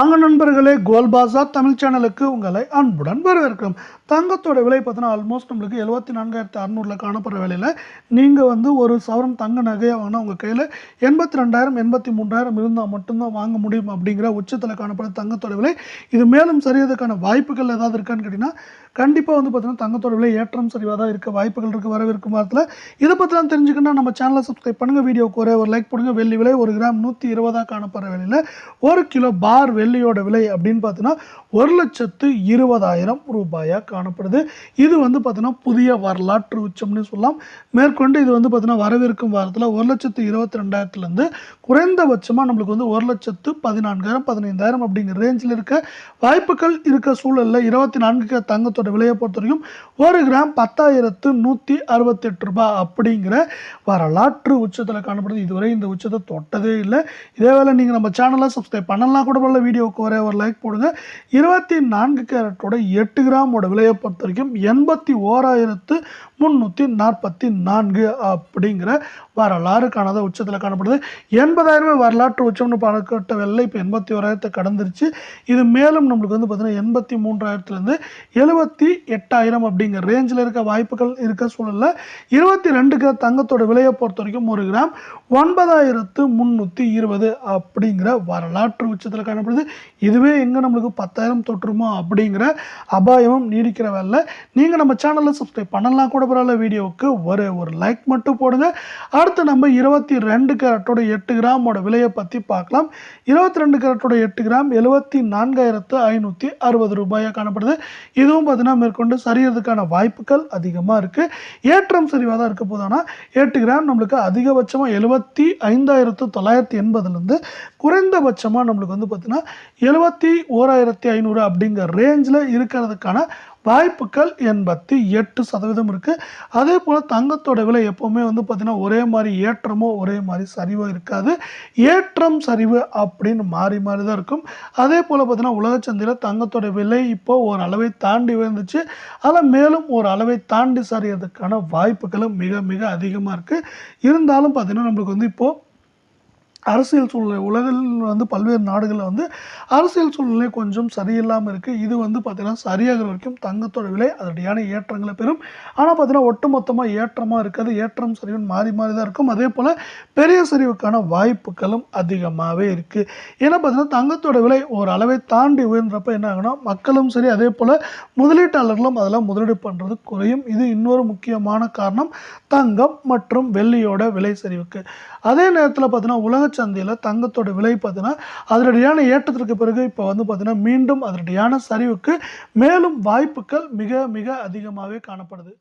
வாங்க நண்பர்களே கோல்பாசா தமிழ் சேனலுக்கு உங்களை அன்புடன் வரவேற்கிறோம். தங்கத்தோட விலை பார்த்தீங்கன்னா ஆல்மோஸ்ட் நம்மளுக்கு எழுபத்தி நான்காயிரத்தி அறநூறுல காணப்படுற விலையில் நீங்கள் வந்து ஒரு சவரம் தங்க நகையை வாங்கினா உங்கள் கையில் எண்பத்தி ரெண்டாயிரம் எண்பத்தி மூன்றாயிரம் இருந்தால் மட்டும்தான் வாங்க முடியும் அப்படிங்கிற உச்சத்தில் காணப்படுற தங்கத்தோட விலை. இது மேலும் சரியதுக்கான வாய்ப்புகள் ஏதாவது இருக்கான்னு கேட்டிங்கன்னா கண்டிப்பாக வந்து பார்த்தீங்கன்னா தங்கத்தோட விலை ஏற்றம் சரிவாக தான் இருக்க வாய்ப்புகள் இருக்குது வரவிருக்கும் வாரத்தில். இதை பற்றிலாம் தெரிஞ்சுக்கணும்னா நம்ம சேனலை சப்ஸ்கிரைப் பண்ணுங்கள் வீடியோக்கு குறை ஒரு லைக் பண்ணுங்கள் வெள்ளி விலை ஒரு கிராம் நூற்றி இருபதாக காணப்படுற விலையில் ஒரு கிலோ பார் வெள்ளியோட விலை அப்படின்னு பார்த்தீங்கன்னா ஒரு லட்சத்து இருபதாயிரம் ரூபாயாக காணப்படுது. இது வந்து பார்த்தீங்கன்னா புதிய வரலாற்று உச்சம்னு சொல்லலாம். மேற்கொண்டு இது வந்து பார்த்தீங்கன்னா வரவிருக்கும் வாரத்தில் ஒரு லட்சத்து இருபத்தி ரெண்டாயிரத்துலேருந்து குறைந்தபட்சமாக நம்மளுக்கு வந்து ஒரு லட்சத்து பதினான்காயிரம் பதினைந்தாயிரம் அப்படிங்கிற ரேஞ்சில் இருக்க வாய்ப்புகள் இருக்க சூழலில் இருபத்தி நான்கு தங்கத்தோட விலையை பொறுத்த வரைக்கும் ஒரு கிராம் பத்தாயிரத்து நூற்றி அறுபத்தெட்டு ரூபாய் அப்படிங்கிற வரலாற்று உச்சத்தில் காணப்படுது. இதுவரை இந்த உச்சத்தை தொட்டதே இல்லை. இதே வேளை நீங்கள் நம்ம சேனலை சப்ஸ்கிரைப் பண்ணலாம் கூட போல வீடியோவுக்கு ஒரே ஒரு லைக் போடுங்க. இருபத்தி நான்கு கேரட்டோட எட்டு கிராமோட விலையை பொறுத்த வரைக்கும் எண்பத்தி ஓராயிரத்து முந்நூற்றி நாற்பத்தி நான்கு அப்படிங்கிற வரலாறு காணாத உச்சத்தில் காணப்படுது. எண்பதாயிரமே வரலாற்று உச்சம்னு பார்க்கப்பட்ட வெள்ளை இப்போ எண்பத்தி ஓராயிரத்தை கடந்துருச்சு. இது மேலும் நம்மளுக்கு வந்து பார்த்திங்கன்னா எண்பத்தி மூன்றாயிரத்துலேருந்து எழுபத்தி எட்டாயிரம் அப்படிங்கிற ரேஞ்சில் இருக்க வாய்ப்புகள் இருக்க சூழலில் இருபத்தி ரெண்டு கிராம் தங்கத்தோட விலையை பொறுத்த வரைக்கும் ஒரு கிராம் ஒன்பதாயிரத்து முந்நூற்றி இருபது அப்படிங்கிற வரலாற்று உச்சத்தில் காணப்படுது. இதுவே எங்கே நம்மளுக்கு பத்தாயிரம் தொற்றுமோ அப்படிங்கிற அபாயமும் நீடிக்கிற வேலை நீங்கள் நம்ம சேனலில் சப்ஸ்கிரைப் பண்ணலாம் கூட பரவாயில்ல வீடியோவுக்கு ஒரு ஒரு லைக் மட்டும் போடுங்க. அடுத்து நம்ம இருபத்தி ரெண்டு கேரட்டோட எட்டு கிராமோட விலையை பற்றி பார்க்கலாம். இருபத்தி ரெண்டு கேரட்டோட எட்டு கிராம் எழுபத்தி நான்காயிரத்து ஐநூற்றி அறுபது ரூபாயாக காணப்படுது. இதுவும் பார்த்தீங்கன்னா மேற்கொண்டு சரியறதுக்கான வாய்ப்புகள் அதிகமாக இருக்குது ஏற்றம் சரிவாக தான் இருக்க போதானா எட்டு கிராம் நம்மளுக்கு அதிகபட்சமாக எழுபத்தி ஐந்தாயிரத்து தொள்ளாயிரத்தி எண்பதுலேருந்து குறைந்தபட்சமாக நம்மளுக்கு வந்து பார்த்திங்கன்னா எழுபத்தி ஓராயிரத்தி ஐநூறு அப்படிங்கிற ரேஞ்சில் இருக்கிறதுக்கான வாய்ப்புகள் எண்பத்தி எட்டு சதவீதம் இருக்குது அதே போல் தங்கத்தோட விலை எப்போவுமே வந்து பார்த்திங்கன்னா ஒரே மாதிரி ஏற்றமோ ஒரே மாதிரி சரிவோ இருக்காது. ஏற்றம் சரிவு அப்படின்னு மாறி மாறி தான் இருக்கும். அதே போல் பார்த்திங்கன்னா உலக சந்தையில் தங்கத்தோட விலை இப்போது ஒரு அளவை தாண்டி வந்துச்சு அதில் மேலும் ஒரு அளவை தாண்டி சரியறதுக்கான வாய்ப்புகளும் மிக மிக அதிகமாக இருக்குது இருந்தாலும் பார்த்திங்கன்னா நம்மளுக்கு வந்து இப்போது அரசியல் சூழ்நிலை உலகில் வந்து பல்வேறு நாடுகளில் வந்து அரசியல் சூழ்நிலை கொஞ்சம் சரியில்லாமல் இருக்குது இது வந்து பார்த்திங்கன்னா சரியாகிற வரைக்கும் தங்கத்தோட விலை அதனுடையான ஏற்றங்களை பெறும். ஆனால் பார்த்திங்கன்னா ஒட்டுமொத்தமாக ஏற்றமாக இருக்காது ஏற்றம் சரிவுன்னு மாறி மாறி தான் இருக்கும். அதே போல் பெரிய சரிவுக்கான வாய்ப்புகளும் அதிகமாகவே இருக்குது ஏன்னா பார்த்திங்கன்னா தங்கத்தோட விலை ஒரு அளவை தாண்டி உயர்ந்தப்ப என்ன ஆகுனா மக்களும் சரி அதே போல் முதலீட்டாளர்களும் அதெல்லாம் முதலீடு பண்ணுறது குறையும். இது இன்னொரு முக்கியமான காரணம் தங்கம் மற்றும் வெள்ளியோட விலை சரிவுக்கு. அதே நேரத்தில் பார்த்திங்கன்னா உலக சந்தையில் தங்கத்தோட விலை பார்த்தீங்கன்னா அதனடியான ஏற்றத்திற்கு பிறகு இப்போ வந்து பார்த்திங்கன்னா மீண்டும் அதனடியான சரிவுக்கு மேலும் வாய்ப்புகள் மிக மிக அதிகமாகவே காணப்படுது.